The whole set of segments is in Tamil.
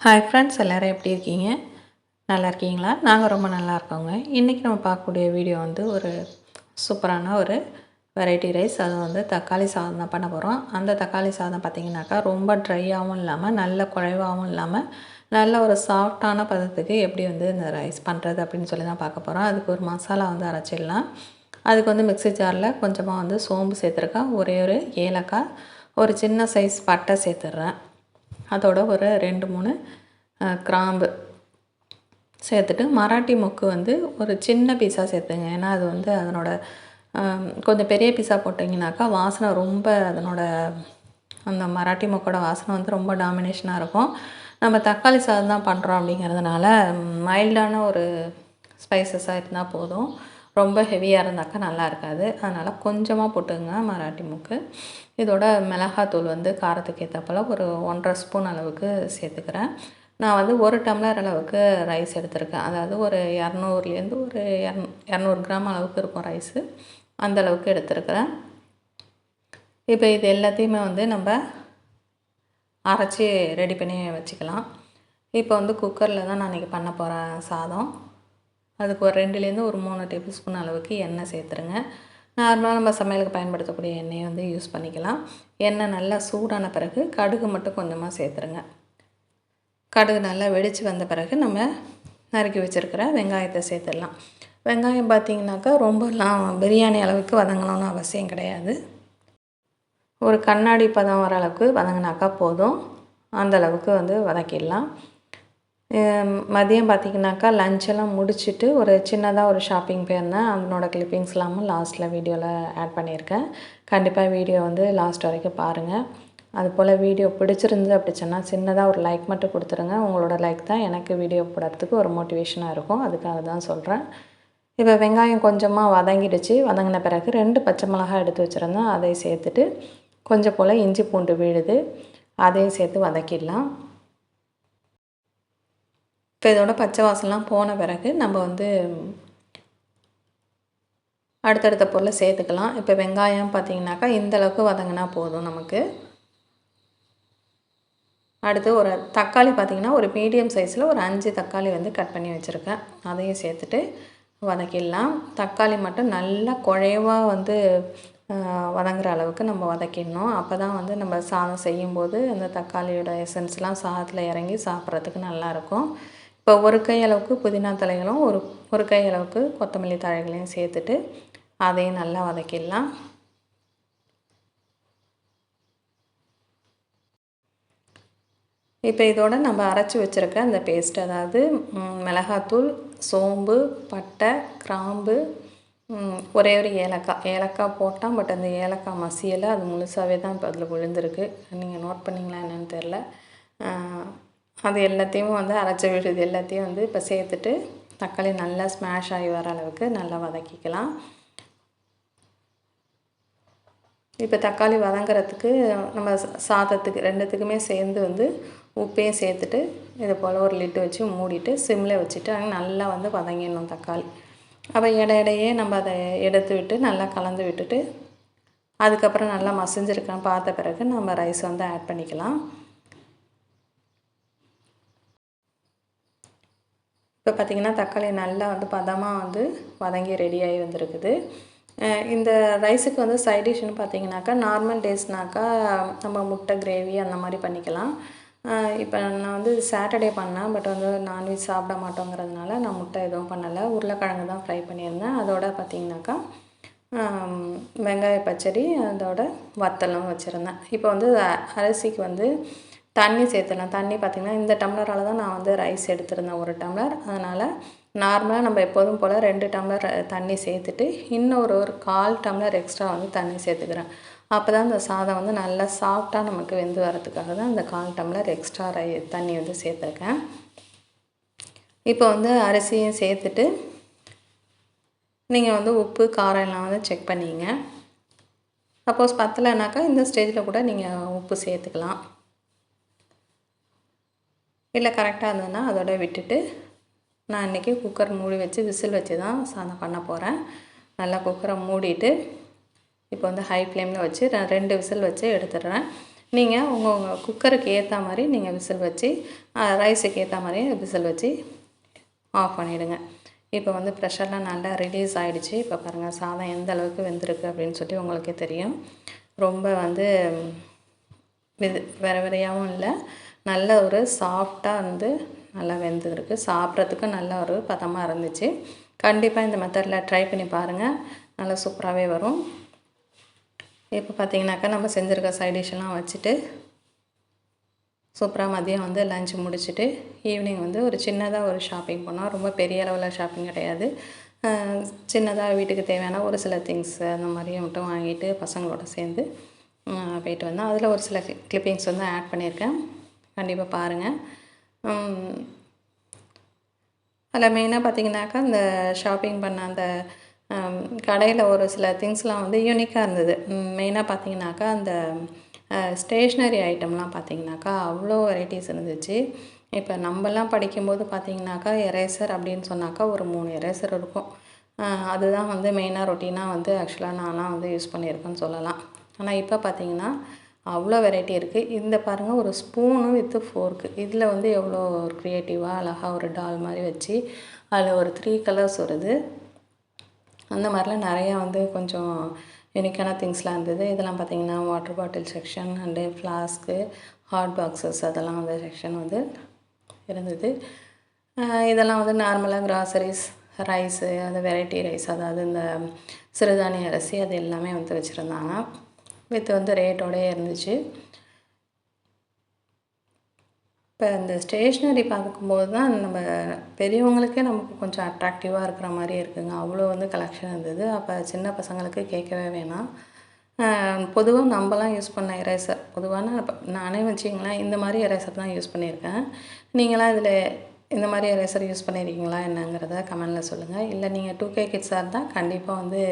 ஹாய் ஃப்ரெண்ட்ஸ் எல்லோரும் எப்படி இருக்கீங்க? நல்லா இருக்கீங்களா? நாங்கள் ரொம்ப நல்லா இருக்கோங்க. இன்றைக்கி நம்ம பார்க்கக்கூடிய வீடியோ வந்து ஒரு சூப்பரான ஒரு வெரைட்டி ரைஸ் அது வந்து தக்காளி சாதம் தான் பண்ண போகிறோம் அந்த தக்காளி சாதம் பார்த்திங்கனாக்கா ரொம்ப ட்ரையாகவும் இல்லாமல் நல்ல குழைவாகவும் இல்லாமல் நல்ல ஒரு சாஃப்டான பதத்துக்கு எப்படி வந்து இந்த ரைஸ் பண்ணுறது அப்படின்னு சொல்லி தான் பார்க்க போகிறோம் அதுக்கு ஒரு மசாலா வந்து அரைச்சிடலாம். அதுக்கு வந்து மிக்ஸி ஜாரில் கொஞ்சமாக வந்து சோம்பு சேர்த்துருக்கேன். ஒரே ஒரு ஏலக்காய் ஒரு சின்ன சைஸ் பட்டை சேர்த்துட்றேன். அதோட ஒரு ரெண்டு மூணு கிராம்பு சேர்த்துட்டு மராட்டி மொக்கு வந்து ஒரு சின்ன பீஸாக சேர்த்துங்க. ஏன்னா அது வந்து அதனோட கொஞ்சம் பெரிய பீஸாக போட்டிங்கனாக்கா வாசனை ரொம்ப அதனோட அந்த மராட்டி மொக்கோட வாசனை வந்து ரொம்ப டாமினேஷனாக இருக்கும். நம்ம தக்காளி சாதம் தான் பண்ணுறோம் அப்படிங்கிறதுனால மைல்டான ஒரு ஸ்பைசஸாக இருந்தால் போதும். ரொம்ப ஹெவியாக இருந்தாக்கா நல்லா இருக்காது. அதனால் கொஞ்சமாக போட்டுங்க மராட்டி முக்கு. இதோட மிளகாத்தூள் வந்து காரத்துக்கு ஏற்றப்போல் ஒரு ஒன்றரை ஸ்பூன் அளவுக்கு சேர்த்துக்கிறேன். நான் வந்து ஒரு டம்ளர் அளவுக்கு ரைஸ் எடுத்திருக்கேன். அதாவது ஒரு இரநூறுலேருந்து ஒரு இரநூ இரநூறு கிராம் அளவுக்கு இருக்கும் ரைஸு அந்த அளவுக்கு எடுத்திருக்கிறேன். இப்போ இது எல்லாத்தையுமே வந்து நம்ம அரைச்சி ரெடி பண்ணி வச்சுக்கலாம். இப்போ வந்து குக்கரில் தான் நான் இன்றைக்கி பண்ண போகிறேன் சாதம். அதுக்கு ஒரு ரெண்டுலேருந்து ஒரு மூணு டேபிள் ஸ்பூன் அளவுக்கு எண்ணெய் சேர்த்துருங்க. நார்மலாக நம்ம சமையலுக்கு பயன்படுத்தக்கூடிய எண்ணெயை வந்து யூஸ் பண்ணிக்கலாம். எண்ணெய் நல்லா சூடான பிறகு கடுகு மட்டும் கொஞ்சமாக சேர்த்துருங்க. கடுகு நல்லா வெடித்து வந்த பிறகு நம்ம நறுக்கி வச்சுருக்கிற வெங்காயத்தை சேர்த்துடலாம். வெங்காயம் பார்த்திங்கனாக்கா ரொம்பலாம் பிரியாணி அளவுக்கு வதங்கணும்னு அவசியம் கிடையாது. ஒரு கண்ணாடி பதம் வர அளவுக்கு வதங்கினாக்கா போதும். அந்த அளவுக்கு வந்து வதக்கிடலாம். மதியம் பார்த்திங்கனாக்கா லஞ்செல்லாம் முடிச்சுட்டு ஒரு சின்னதாக ஒரு ஷாப்பிங் போயிருந்தேன். அதனோட கிளிப்பிங்ஸ் இல்லாமல் லாஸ்ட்டில் வீடியோவில் ஆட் பண்ணியிருக்கேன். கண்டிப்பாக வீடியோ வந்து லாஸ்ட் வரைக்கும் பாருங்கள் அது போல் வீடியோ பிடிச்சிருந்து அப்படி சொன்னால் சின்னதாக ஒரு லைக் மட்டும் கொடுத்துருங்க. உங்களோட லைக் தான் எனக்கு வீடியோ போடுறதுக்கு ஒரு மோட்டிவேஷனாக இருக்கும். அதுக்காக தான் சொல்கிறேன் இப்போ வெங்காயம் கொஞ்சமாக வதங்கிடுச்சு. வதங்கின பிறகு ரெண்டு பச்சை மிளகாய் எடுத்து வச்சுருந்தேன். அதை சேர்த்துட்டு கொஞ்சம் போல் இஞ்சி பூண்டு விழுது. அதையும் சேர்த்து வதக்கிடலாம். இப்போ இதோட பச்சை வாசம்லாம் போன பிறகு நம்ம வந்து அடுத்தடுத்த பொருளை சேர்த்துக்கலாம். இப்போ வெங்காயம் பார்த்தீங்கன்னாக்கா இந்த அளவுக்கு வதங்கினா போதும் நமக்கு. அடுத்து ஒரு தக்காளி பார்த்திங்கன்னா ஒரு மீடியம் சைஸில் ஒரு அஞ்சு தக்காளி வந்து கட் பண்ணி வச்சுருக்கேன். அதையும் சேர்த்துட்டு வதக்கிடலாம். தக்காளி மட்டும் நல்லா குழைவாக வந்து வதங்குற அளவுக்கு நம்ம வதக்கிடணும். அப்போ தான் வந்து நம்ம சாதம் செய்யும்போது அந்த தக்காளியோட எசன்ஸ்லாம் சாதத்தில் இறங்கி சாப்பிட்றதுக்கு நல்லாயிருக்கும் இப்போ ஒரு கை அளவுக்கு புதினா தலைகளும் ஒரு ஒரு கை அளவுக்கு கொத்தமல்லி தழைகளையும் சேர்த்துட்டு அதையும் நல்லா வதக்கிடலாம். இப்போ இதோட நம்ம அரைச்சி வச்சுருக்க அந்த பேஸ்ட் அதாவது மிளகாத்தூள் சோம்பு பட்டை கிராம்பு ஒரே ஒரு ஏலக்காய். ஏலக்காய் போட்டால் பட் அந்த ஏலக்காய் மசியலை அது முழுசாகவே தான் இப்போ அதில் விழுந்திருக்கு. நீங்கள் நோட் பண்ணிங்களா என்னென்னு தெரில அது எல்லாத்தையும் வந்து அரைச்ச விழுது எல்லாத்தையும் வந்து இப்போ சேர்த்துட்டு தக்காளி நல்லா ஸ்மாஷ் ஆகி வர அளவுக்கு நல்லா வதக்கிக்கலாம். இப்போ தக்காளி வதங்குறதுக்கு நம்ம சாதத்துக்கு ரெண்டுத்துக்குமே சேர்ந்து வந்து உப்பையும் சேர்த்துட்டு இதை போல் ஒரு லிட்டு வச்சு மூடிட்டு சிம்மில் வச்சுட்டு நல்லா வந்து வதங்கிடணும் தக்காளி. அப்போ இடையிடையே நம்ம அதை எடுத்து விட்டு நல்லா கலந்து விட்டுட்டு அதுக்கப்புறம் நல்லா மசிஞ்சிருக்கான்னு பார்த்த பிறகு நம்ம ரைஸ் வந்து ஆட் பண்ணிக்கலாம். இப்போ பார்த்திங்கன்னா தக்காளி நல்லா வந்து பதமாக வந்து வதங்கி ரெடியாகி வந்திருக்குது. இந்த ரைஸுக்கு வந்து சைட் டிஷ்னு பார்த்தீங்கன்னாக்கா நார்மல் டேஸ்னாக்கா நம்ம முட்டை கிரேவி அந்த மாதிரி பண்ணிக்கலாம். இப்போ நான் வந்து சாட்டர்டே பண்ணேன் பட் வந்து நான்வெஜ் சாப்பிட மாட்டோங்கிறதுனால நான் முட்டை எதுவும் பண்ணலை. உருளைக்கிழங்கு தான் ஃப்ரை பண்ணியிருந்தேன். அதோட பார்த்தீங்கன்னாக்கா வெங்காய பச்சடி அதோட வத்தலும் வச்சுருந்தேன். இப்போ வந்து அரிசிக்கு வந்து தண்ணி சேர்த்துடலாம். தண்ணி பார்த்திங்கன்னா இந்த டம்ளரால் தான் நான் வந்து ரைஸ் எடுத்திருந்தேன் ஒரு டம்ளர். அதனால் நார்மலாக நம்ம எப்போதும் போல் ரெண்டு டம்ளர் தண்ணி சேர்த்துட்டு இன்னும் ஒரு ஒரு கால் டம்ளர் எக்ஸ்ட்ரா வந்து தண்ணி சேர்த்துக்கிறேன். அப்போ தான் அந்த சாதம் வந்து நல்லா சாஃப்டாக நமக்கு வெந்து வரதுக்காக தான் இந்த கால் டம்ளர் எக்ஸ்ட்ரா ரை தண்ணி வந்து சேர்த்துருக்கேன். இப்போ வந்து அரிசியும் சேர்த்துட்டு நீங்கள் வந்து உப்பு காரம் எல்லாம் வந்து செக் பண்ணிங்க. சப்போஸ் பத்தலைனாக்கா இந்த ஸ்டேஜில் கூட நீங்கள் உப்பு சேர்த்துக்கலாம். இல்லை கரெக்டாக இருந்ததுன்னா அதோட விட்டுட்டு நான் இன்றைக்கி குக்கர் மூடி வச்சு விசில் வச்சு தான் சாதம் பண்ண போகிறேன் நல்லா குக்கரை மூடிட்டு இப்போ வந்து ஹை ஃப்ளேமில் வச்சு நான் ரெண்டு விசில் வச்சு எடுத்துடுறேன். நீங்கள் உங்கள் உங்கள் குக்கருக்கு ஏற்ற மாதிரி நீங்கள் விசில் வச்சு ரைஸுக்கு ஏற்ற மாதிரி விசில் வச்சு ஆஃப் பண்ணிவிடுங்க இப்போ வந்து ப்ரெஷர்லாம் நல்லா ரிலீஸ் ஆகிடுச்சு இப்போ பாருங்கள் சாதம் எந்த அளவுக்கு வெந்திருக்கு அப்படின்னு சொல்லி உங்களுக்கே தெரியும். ரொம்ப வந்து இது வேற இல்லை. நல்ல ஒரு சாஃப்டாக வந்து நல்லா வெந்துருக்கு சாப்பிட்றதுக்கு நல்ல ஒரு பதமாக இருந்துச்சு. கண்டிப்பாக இந்த மெத்தடில் ட்ரை பண்ணி பாருங்கள் நல்லா சூப்பராகவே வரும். இப்போ பார்த்தீங்கன்னாக்கா நம்ம செஞ்சுருக்க சைட் வச்சுட்டு சூப்பராக மதியம் வந்து லஞ்ச் முடிச்சுட்டு ஈவினிங் வந்து ஒரு சின்னதாக ஒரு ஷாப்பிங் போனோம் ரொம்ப பெரிய அளவில் ஷாப்பிங் கிடையாது. சின்னதாக வீட்டுக்கு தேவையான ஒரு சில திங்ஸ் அந்த மாதிரியும் மட்டும் வாங்கிட்டு பசங்களோட சேர்ந்து போயிட்டு வந்தோம் அதில் ஒரு சில கிளிப்பிங்ஸ் வந்து ஆட் பண்ணியிருக்கேன். கண்டிப்பாக பாருங்கள் அதில் மெயினாக பார்த்தீங்கன்னாக்கா இந்த ஷாப்பிங் பண்ண அந்த கடையில் ஒரு சில திங்ஸ்லாம் வந்து யூனிக்காக இருந்தது. மெயினாக பார்த்தீங்கன்னாக்கா அந்த ஸ்டேஷ்னரி ஐட்டம்லாம் பார்த்தீங்கன்னாக்கா அவ்வளோ வெரைட்டிஸ் இருந்துச்சு. இப்போ நம்மலாம் படிக்கும்போது பார்த்தீங்கன்னாக்கா எரேசர் அப்படின்னு சொன்னாக்கா ஒரு மூணு எரேசர் இருக்கும். அதுதான் வந்து மெயினாக ரொட்டீனாக வந்து ஆக்சுவலாக நான்லாம் வந்து யூஸ் பண்ணியிருக்கேன்னு சொல்லலாம். ஆனால் இப்போ பார்த்தீங்கன்னா அவ்வளோ வெரைட்டி இருக்குது இந்த பாருங்கள் ஒரு ஸ்பூனு வித்து ஃபோர்க்கு இதில் வந்து எவ்வளோ ஒரு க்ரியேட்டிவாக அழகாக ஒரு டால் மாதிரி வச்சு அதில் ஒரு த்ரீ கலர்ஸ் வருது. அந்த மாதிரிலாம் நிறையா வந்து கொஞ்சம் யூனிக்கான திங்ஸ்லாம் இருந்தது. இதெல்லாம் பார்த்திங்கன்னா water bottle section and flask hot boxes அதெல்லாம் வந்து செக்ஷன் வந்து இருந்தது. இதெல்லாம் வந்து நார்மலாக கிராசரிஸ் ரைஸு அந்த வெரைட்டி ரைஸ் அதாவது இந்த சிறுதானிய அரிசி அது எல்லாமே வந்து வச்சுருந்தாங்க. வித் வந்து ரேட்டோடயே இருந்துச்சு. இப்போ இந்த ஸ்டேஷ்னரி பார்க்கும்போது தான் நம்ம பெரியவங்களுக்கே நமக்கு கொஞ்சம் அட்ராக்டிவாக இருக்கிற மாதிரி இருக்குங்க. அவ்வளோ வந்து கலெக்ஷன் இருந்தது. அப்போ சின்ன பசங்களுக்கு கேட்கவே வேணாம். பொதுவாக நம்மலாம் யூஸ் பண்ண எரேசர் பொதுவான இப்போ நானே வச்சிங்களேன் இந்த மாதிரி எரேசர் தான் யூஸ் பண்ணியிருக்கேன். நீங்களாம் இதில் இந்த மாதிரி எரேசர் யூஸ் பண்ணியிருக்கீங்களா என்னங்கிறத கமெண்டில் சொல்லுங்கள் இல்லை நீங்கள் டூ கே கிட்ஸாக இருந்தால் கண்டிப்பாக வந்து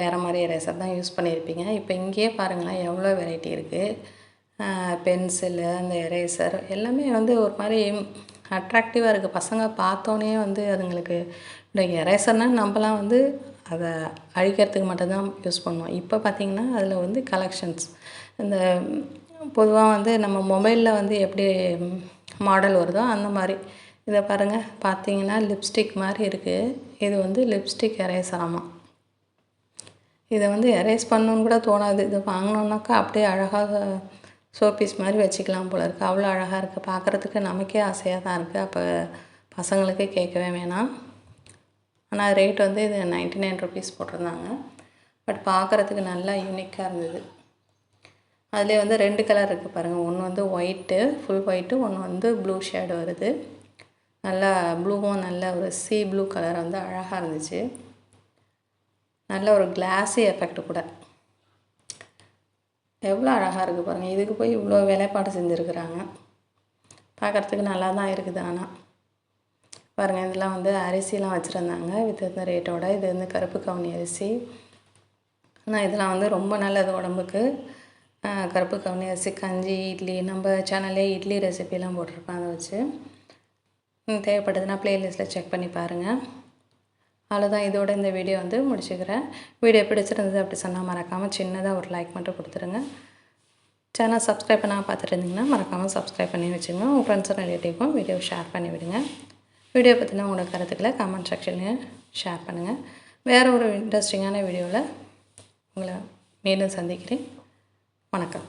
வேறு மாதிரி எரேசர் தான் யூஸ் பண்ணியிருப்பீங்க. இப்போ இங்கேயே பாருங்களேன் எவ்வளோ வெரைட்டி இருக்குது பென்சிலு அந்த எரேசர் எல்லாமே வந்து ஒரு மாதிரி அட்ராக்டிவாக இருக்குது பசங்க பார்த்தோன்னே வந்து அதுங்களுக்கு இந்த எரேசர்னால் நம்மலாம் வந்து அதை அழிக்கிறதுக்கு மட்டும்தான் யூஸ் பண்ணுவோம். இப்போ பார்த்திங்கன்னா அதில் வந்து கலெக்ஷன்ஸ் இந்த பொதுவாக வந்து நம்ம மொபைலில் வந்து எப்படி மாடல் வருதோ அந்த மாதிரி. இதை பாருங்கள் பார்த்தீங்கன்னா லிப்ஸ்டிக் மாதிரி இருக்குது இது வந்து லிப்ஸ்டிக் எரேசராமா இதை வந்து எரேஸ் பண்ணணுன்னு கூட தோணாது. இதை வாங்கினோன்னாக்கா அப்படியே அழகாக ஷோபீஸ் மாதிரி வச்சுக்கலாம் போல் இருக்குது அவ்வளோ அழகாக இருக்குது பார்க்குறதுக்கு நமக்கே ஆசையாக தான் இருக்குது அப்போ பசங்களுக்கு கேட்கவே வேணாம். ஆனால் ரேட் வந்து இது நைன்ட்டி நைன் ருபீஸ் போட்டிருந்தாங்க. பட் பார்க்குறதுக்கு நல்லா யூனிக்காக இருந்தது. அதிலே வந்து ரெண்டு கலர் இருக்குது பாருங்கள் ஒன்று வந்து ஒயிட்டு ஃபுல் ஒயிட்டு ஒன்று வந்து ப்ளூ ஷேடு வருது. நல்லா ப்ளூவும் நல்ல ஒரு சி ப்ளூ கலர் வந்து அழகாக இருந்துச்சு. நல்ல ஒரு கிளாஸி எஃபெக்ட் கூட. எவ்வளோ அழகாக இருக்குது பாருங்கள் இதுக்கு போய் இவ்வளோ வேலைப்பாடு செஞ்சுருக்குறாங்க. பார்க்குறதுக்கு நல்லா தான் இருக்குது ஆனால் பாருங்கள் இதெல்லாம் வந்து அரிசிலாம் வச்சுருந்தாங்க வித் இந்த ரேட்டோட இது வந்து கருப்பு கவுனி அரிசி. ஆனால் இதெல்லாம் வந்து ரொம்ப நல்லது உடம்புக்கு. கருப்பு கவுனி அரிசி கஞ்சி இட்லி. நம்ம சேனல்லே இட்லி ரெசிபிலாம் போட்டிருப்பேன் அதை வச்சு. தேவைப்பட்டதுன்னா ப்ளேலிஸ்ட்டில் செக் பண்ணி பாருங்கள் அவ்வளோதான் இதோட இந்த வீடியோ வந்து முடிச்சுக்கிறேன். வீடியோ பிடிச்சிருந்தது அப்படி சொன்னால் மறக்காமல் சின்னதாக ஒரு லைக் மட்டும் கொடுத்துருங்க. சேனல் சப்ஸ்கிரைப் பண்ணால் பார்த்துட்டு இருந்தீங்கன்னா மறக்காமல் சப்ஸ்கிரைப் பண்ணி வச்சுங்க. உங்கள் ஃப்ரெண்ட்ஸ் ரிலேட்டிவ்க்கும் வீடியோ ஷேர் பண்ணி விடுங்க. வீடியோ பற்றின உங்களோட கருத்துக்களை கமெண்ட் செக்ஷனில் ஷேர் பண்ணுங்கள் வேறு ஒரு இன்ட்ரெஸ்டிங்கான வீடியோவில் உங்களை மீண்டும் சந்திக்கிறேன். வணக்கம்.